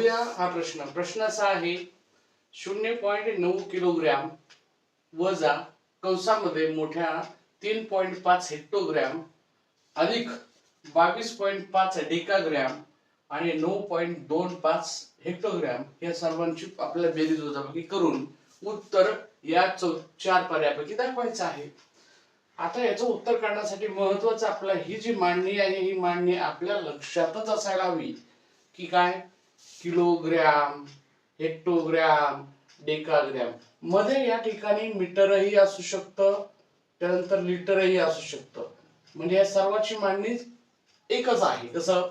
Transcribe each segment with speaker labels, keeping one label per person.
Speaker 1: पाहूया हा प्रश्न. प्रश्न असा आहे शून्य पॉईंट नऊ किलोग्रॅम वजा कंसामध्ये मोठ्या तीन पॉईंट पाच हेक्टोग्रॅम अधिक बावीस पॉईंट पाच डेकाग्रॅम आणि नऊ पॉईंट दोन पाच हेक्टोग्रॅम या सर्वांची आपल्याला बेरीज वजाबाकी करून उत्तर या चौ चार पर्यायापैकी दाखवायचं आहे. आता याचं उत्तर काढण्यासाठी महत्वाचं आपलं ही जी मांडणी आहे ही मांडणी आपल्या लक्षातच असायला हवी. की काय? Kilogram hectogram decagram. मध्ये या ठिकाणी मीटरही असू शकतं त्यानंतर लिटरही असू शकतं. म्हणजे या सर्वाची मांडणी एकच आहे. कसं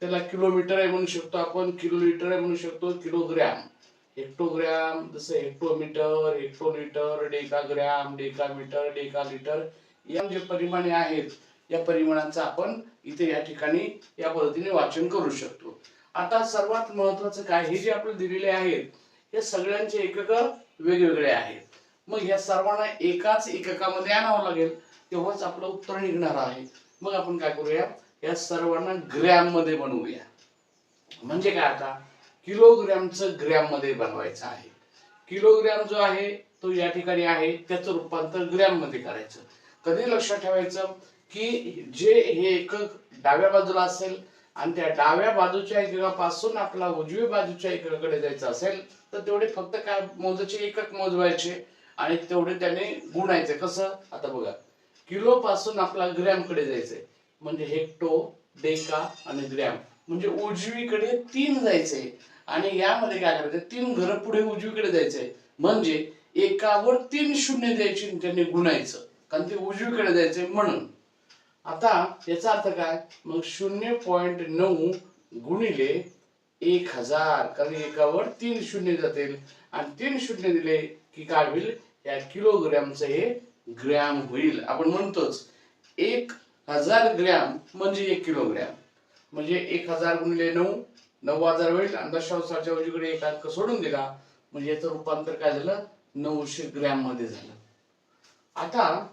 Speaker 1: त्याला किलोमीटर आहे म्हणू शकतो आपण किलो लिटर आहे म्हणू शकतो किलोग्रॅम. हेक्टोग्रॅम जसं हेक्टोमीटर हेक्टोलिटर डेकाग्रॅम डेकामीटर डेकालिटर या जे परिमाणे आहेत या परिमाणांचा आपण इथे या ठिकाणी या पद्धतीने वाचन करू शकतो. आता सर्वात महत्वाचं काय? हे जे आपले दिलेले आहेत हे सगळ्यांचे एकक वेगवेगळे आहेत. मग या सर्वांना एकाच एककामध्ये आणावं लागेल तेव्हाच आपलं उत्तर निघणार आहे. मग आपण काय करूया? या सर्वांना ग्रॅममध्ये बनवूया. म्हणजे काय आता? किलोग्रॅमचं ग्रॅममध्ये बनवायचं आहे. किलोग्रॅम जो आहे तो या ठिकाणी आहे त्याचं रूपांतर ग्रॅममध्ये करायचं. कधी लक्षात ठेवायचं की जे हे एकक डाव्या बाजूला असेल आणि त्या डाव्या बाजूच्या एककापासून आपला उजवी बाजूच्या इकडकडे जायचं असेल तर तेवढे फक्त काय मोजाचे एकक मोजवायचे आणि तेवढे त्याने गुणायचे. कसं? आता बघा किलो पासून आपला ग्रॅमकडे जायचंय. म्हणजे हेक्टो डेका आणि ग्रॅम. म्हणजे उजवीकडे तीन जायचे आणि यामध्ये काय करायचं तीन घर पुढे उजवीकडे जायचंय. म्हणजे एकावर तीन शून्य द्यायची त्यांनी गुणायचं. कारण ते उजवीकडे जायचंय म्हणून. आता याचा अर्थ काय? मग शून्य पॉईंट नऊ गुणिले एक हजार. कारण एकावर तीन शून्य जातील. आणि तीन शून्य दिले की काय होईल? या किलोग्रॅमचं हे ग्रॅम होईल. आपण म्हणतोच एक हजार ग्रॅम म्हणजे एक किलोग्रॅम. म्हणजे एक हजार गुणिले नऊ नऊ हजार होईल. आणि दशावसाच्या उजवीकडे एक अंक सोडून दिला. म्हणजे याचं रूपांतर काय झालं? नऊशे ग्रॅममध्ये झालं. आता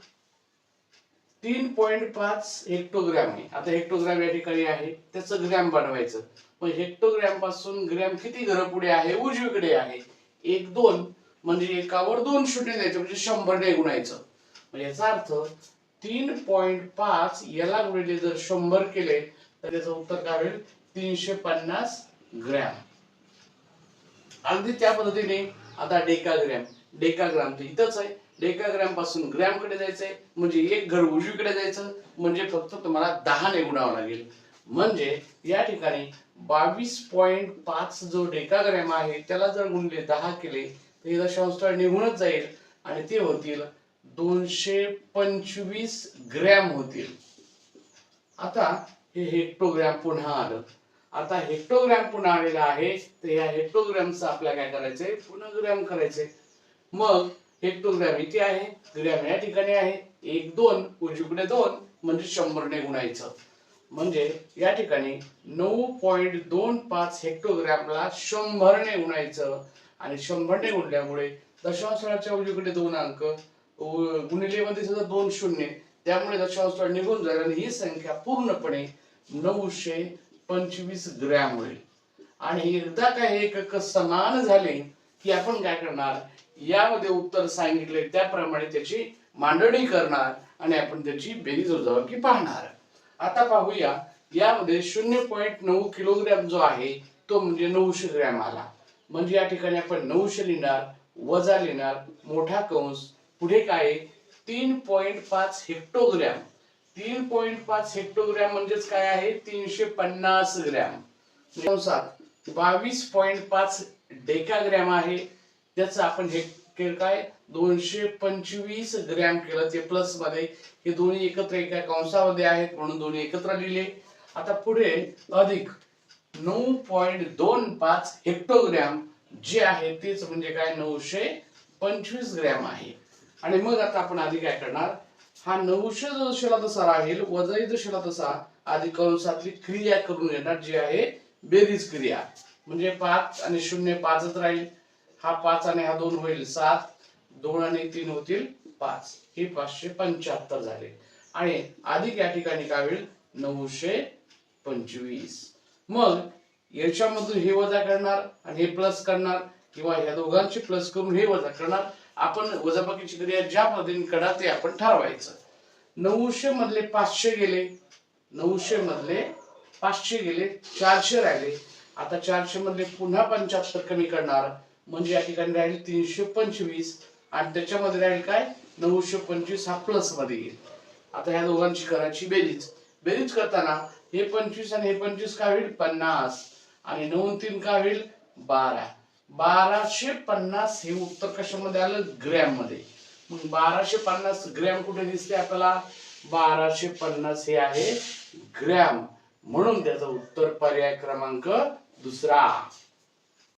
Speaker 1: तीन पॉइंट पाच हेक्टोग्रॅम आहे. आता हेक्टोग्रॅम या ठिकाणी आहे. त्याचं ग्रॅम बनवायचं. मग हेक्टोग्रॅमपासून ग्रॅम किती घर पुढे आहे? उजवीकडे आहे. एक दोन म्हणजे एकावर दोन शून्य द्यायचं म्हणजे शंभर ने गुणायचं म्हणजे याचा अर्थ तीन पॉइंट पाच याला गुणिले जर शंभर केले तर त्याचं उत्तर काय होईल? तीनशे पन्नास ग्रॅम. अगदी त्या पद्धतीने आता डेकाग्रॅम. डेकाग्राम तर इथंच आहे. डेकाग्रॅमपासून ग्रॅमकडे जायचंय. म्हणजे एक घर उजवीकडे जायचं. म्हणजे फक्त तुम्हाला दहा ने लागेल. म्हणजे या ठिकाणी बावीस पॉईंट पाच जो डेकाग्रॅम आहे त्याला जर गुणले दहा केले तर हे दशांश निघूनच जाईल. आणि ते होतील दोनशे पंचवीस ग्रॅम होतील. आता हे हेक्टोग्रॅम पुन्हा आलं. आता हेक्टोग्रॅम पुन्हा आलेला आहे. तर या हेक्टोग्रॅमचं आपल्याला काय करायचंय? पुन्हा ग्रॅम करायचंय. मग हेक्टोग्रॅम इथे आहे ग्रॅम या ठिकाणी आहे. एक दोन उजवीकडे दोन म्हणजे शंभरने गुणायचं. म्हणजे या ठिकाणी नऊ पॉईंट दोन पाच हेक्टोग्रॅमला शंभरने गुणायचं. आणि शंभरने गुणल्यामुळे दशांशाच्या उजवीकडे दोन अंक गुणिलेमध्ये म्हणजे सुद्धा दोन शून्य. त्यामुळे दशांश निघून जाईल आणि ही संख्या पूर्णपणे नऊशे पंचवीस ग्रॅम होईल. आणि एकदा का हे एकक समान झाले की आपण काय करणार? यामध्ये उत्तर सांगितले त्याप्रमाणे त्याची मांडणी करणार आणि आपण त्याची बेरीज की पाहणार. आता पाहूया यामध्ये शून्य पॉईंट नऊ किलोग्रॅम जो आहे तो म्हणजे नऊशे ग्रॅम आला. म्हणजे या ठिकाणी आपण नऊशे लिहिणार वजा लिहिणार मोठा कंस पुढे काय तीन पॉईंट पाच हेक्टोग्रॅम. तीन पॉईंट पाच हेक्टोग्रॅम म्हणजेच काय आहे? तीनशे पन्नास ग्रॅम. कंसात बावीस पॉईंट पाच डेकाग्रॅम आहे. त्याचं आपण हे केलं काय? दोनशे पंचवीस ग्रॅम केलं ते प्लसमध्ये. हे दोन्ही एकत्र एका कंसामध्ये आहेत म्हणून दोन्ही एकत्र लिहिले. आता पुढे अधिक नऊ पॉइंट दोन पाच हेक्टोग्रॅम जे आहे तेच म्हणजे काय? नऊशे पंचवीस ग्रॅम आहे. आणि मग आता आपण आधी काय करणार? हा नऊशे जशाला तसा राहील वजई जशाला तसा आधी कंसातली क्रिया करून येणार जी आहे बेरीज क्रिया. म्हणजे पाच आणि शून्य पाचच राहील. हा पाच आणि हा दोन होईल सात. दोन आणि तीन होतील पाच. हे पाचशे पंच्याहत्तर झाले. आणि अधिक या ठिकाणी काय होईल? नऊशे पंचवीस. मग याच्यामधून हे वजा करणार आणि हे प्लस करणार किंवा ह्या दोघांचे प्लस करून हे वजा करणार. आपण वजाबाकीची क्रिया ज्या पद्धतीने करा ते आपण ठरवायचं. नऊशे मधले पाचशे गेले. नऊशे मधले पाचशे गेले. चारशे राहिले. आता चारशे मधले पुन्हा पंच्याहत्तर कमी करणार. म्हणजे या ठिकाणी राहील तीनशे पंचवीस. आणि त्याच्यामध्ये राहील काय? नऊशे पंचवीस हा प्लसमध्ये येईल. आता ह्या दोघांची करायची बेरीज. बेरीज करताना हे पंचवीस आणि हे पंचवीस काय होईल? पन्नास. आणि नऊ तीन काय होईल? बारा. बाराशे पन्नास हे उत्तर कशामध्ये आलं? ग्रॅममध्ये. मग बाराशे पन्नास ग्रॅम कुठे दिसते आपल्याला? बाराशे पन्नास हे आहे ग्रॅम म्हणून त्याचं उत्तर पर्याय क्रमांक do Sra.